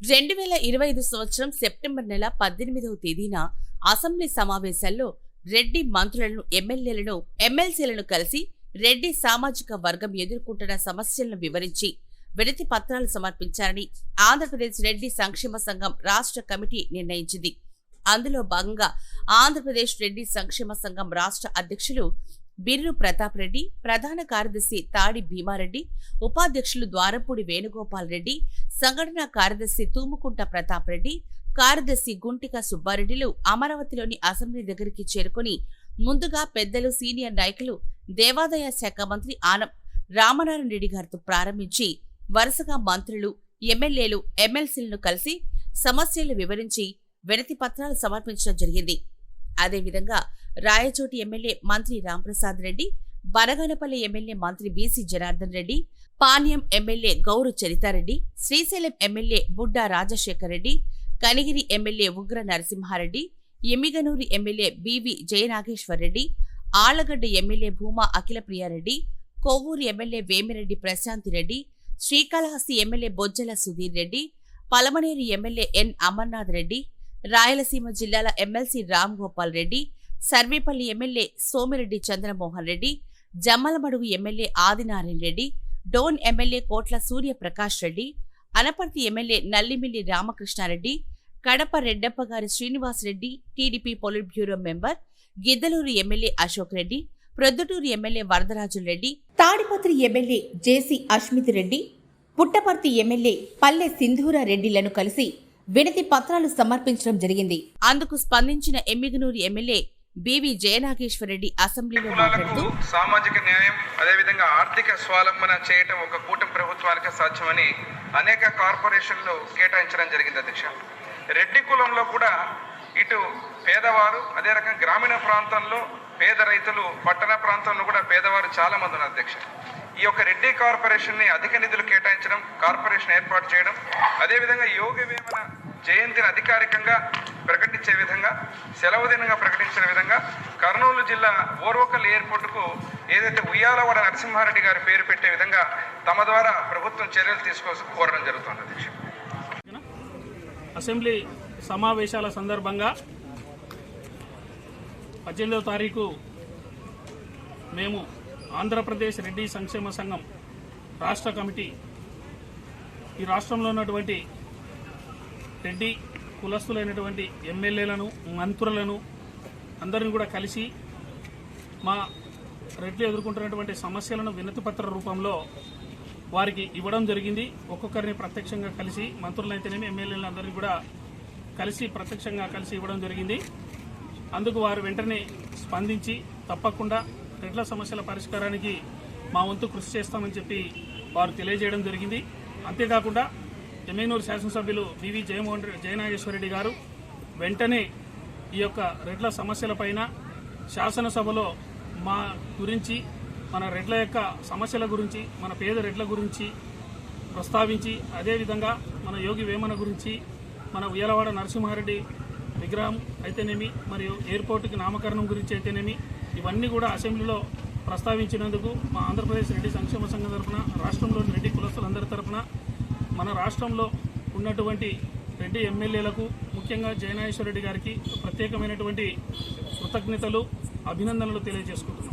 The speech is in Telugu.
రెండు వేల ఇరవై ఐదు సంవత్సరం సెప్టెంబర్ నెల పద్దెనిమిదవ తేదీన అసెంబ్లీ సమావేశాల్లో రెడ్డి మంత్రులను ఎమ్మెల్యేలను ఎమ్మెల్సీలను కలిసి రెడ్డి సామాజిక వర్గం ఎదుర్కొంటున్న సమస్యలను వివరించి వినతి పత్రాలు సమర్పించారని ఆంధ్రప్రదేశ్ రెడ్డి సంక్షేమ సంఘం రాష్ట్ర కమిటీ నిర్ణయించింది. అందులో భాగంగా ఆంధ్రప్రదేశ్ రెడ్డి సంక్షేమ సంఘం రాష్ట్ర అధ్యక్షులు బిర్రు ప్రతాప్ రెడ్డి ప్రధాన కార్యదర్శి తాడి భీమారెడ్డి ఉపాధ్యక్షులు ద్వారపూడి వేణుగోపాల్ రెడ్డి సంఘటన కార్యదర్శి తూముకుంట ప్రతాప్ రెడ్డి కార్యదర్శి గుంటిక సుబ్బారెడ్డిలు అమరావతిలోని అసెంబ్లీ దగ్గరికి చేరుకుని ముందుగా పెద్దలు సీనియర్ నాయకులు దేవాదాయ శాఖ మంత్రి ఆనం రామనారాయణ రెడ్డి గారితో ప్రారంభించి వరుసగా మంత్రులు ఎమ్మెల్యేలు ఎమ్మెల్సీలను కలిసి సమస్యలు వివరించి వినతి పత్రాలు సమర్పించడం జరిగింది. అదేవిధంగా రాయచోటి ఎమ్మెల్యే మంత్రి రాంప్రసాద్ రెడ్డి బనగానపల్లి ఎమ్మెల్యే మంత్రి BC Janardhan Reddy Panyam MLA Gouru Charitha Reddy Srisailam MLA Budda Rajasekhar Reddy Kanigiri MLA Ugra Narasimha Reddy ఎమ్మిగనూరి MLA BV Jayanageswar Reddy Allagadda MLA Bhuma Akhilapriya Reddy Kovvur MLA Vemireddy Prashanthi Reddy Srikalahasti MLA Bojjala Sudheer Reddy Palamaner MLA N Amarnath Reddy Rayalaseema జిల్లాల MLC Ram Gopal Reddy Sarvepalli MLA Somireddy Chandramohan Reddy Jammalamadugu MLA Adinarayana Reddy Dhone MLA Kotla Suryaprakash Reddy Anaparthi MLA Nallimilli Ramakrishna Reddy Kadapa Reddappa గారి Srinivasa Reddy TDP politburo member Giddalur MLA Ashok Reddy Proddatur MLA Varadaraju Reddy Tadipatri MLA JC Ashmith Reddy Puttaparthi MLA Palle Sindhura రెడ్డిలను కలిసి వినతి పత్రాలు సమర్పించడం జరిగింది. అందుకు స్పందించిన ఎమ్మిగనూరు ఎమ్మెల్యే బివి జయనాగేశ్వరరెడ్డి అసెంబ్లీలో మాట్లాడుతూ సామాజిక న్యాయం అదేవిధంగా ఆర్థిక స్వావలంబన చేయటం ఒక కూటమి ప్రభుత్వానికి సాధ్యమని అనేక కార్పొరేషన్లు కేటాయించడం జరిగింది అధ్యక్ష. రెడ్డి కులంలో కూడా ఇటు పేదవారు అదే రకంగా గ్రామీణ ప్రాంతంలో పేద రైతులు పట్టణ ప్రాంతంలో కూడా పేదవారు చాలా మంది ఉన్నారు అధ్యక్ష. ఈ యొక్క రెడ్డి కార్పొరేషన్ని అధిక నిధులు కేటాయించడం కార్పొరేషన్ ఏర్పాటు చేయడం అదేవిధంగా యోగ వేమన జయంతిని అధికారికంగా ప్రకటించే విధంగా సెలవు దినంగా ప్రకటించిన విధంగా కర్నూలు జిల్లా ఓర్వకల్ ఎయిర్పోర్టుకు ఏదైతే ఉయ్యాలవాడ నరసింహారెడ్డి గారి పేరు పెట్టే విధంగా తమ ద్వారా ప్రభుత్వం చర్యలు తీసుకోవాల్సి కోరడం జరుగుతుంది అధ్యక్ష. అసెంబ్లీ సమావేశాల సందర్భంగా పద్దెనిమిదవ తారీఖు మేము ఆంధ్రప్రదేశ్ రెడ్డి సంక్షేమ సంఘం రాష్ట్ర కమిటీ ఈ రాష్ట్రంలో ఉన్నటువంటి రెడ్డి కులస్తులైనటువంటి ఎమ్మెల్యేలను మంత్రులను అందరిని కూడా కలిసి మా రెడ్లు ఎదుర్కొంటున్నటువంటి సమస్యలను వినతిపత్ర రూపంలో వారికి ఇవ్వడం జరిగింది. ఒక్కొక్కరిని ప్రత్యక్షంగా కలిసి మంత్రులైతేనేమి ఎమ్మెల్యేలు అందరినీ కూడా కలిసి ప్రత్యక్షంగా కలిసి ఇవ్వడం జరిగింది. అందుకు వారు వెంటనే స్పందించి తప్పకుండా రెడ్ల సమస్యల పరిష్కారానికి మా వంతు కృషి చేస్తామని చెప్పి వారు తెలియజేయడం జరిగింది. అంతేకాకుండా ఎమ్మెనూరు శాసనసభ్యులు వివి జయమోహన్ రెడ్డి జయనాగేశ్వరరెడ్డి గారు వెంటనే ఈ యొక్క రెడ్ల సమస్యలపైన శాసనసభలో మా గురించి మన రెడ్ల యొక్క సమస్యల గురించి మన పేద రెడ్ల గురించి ప్రస్తావించి అదేవిధంగా మన యోగి వేమన గురించి మన ఉయ్యలవాడ నరసింహారెడ్డి విగ్రహం అయితేనేమి మరియు ఎయిర్పోర్టుకి నామకరణం గురించి అయితేనేమి ఇవన్నీ కూడా అసెంబ్లీలో ప్రస్తావించినందుకు మా ఆంధ్రప్రదేశ్ రెడ్డి సంక్షేమ సంఘం తరఫున రాష్ట్రంలోని రెడ్డి కులస్తులందరి తరఫున మన రాష్ట్రంలో ఉన్నటువంటి రెడ్డి ఎమ్మెల్యేలకు ముఖ్యంగా జయనాగేశ్వర రెడ్డి గారికి ప్రత్యేకమైనటువంటి కృతజ్ఞతలు అభినందనలు తెలియజేసుకుంటున్నాను.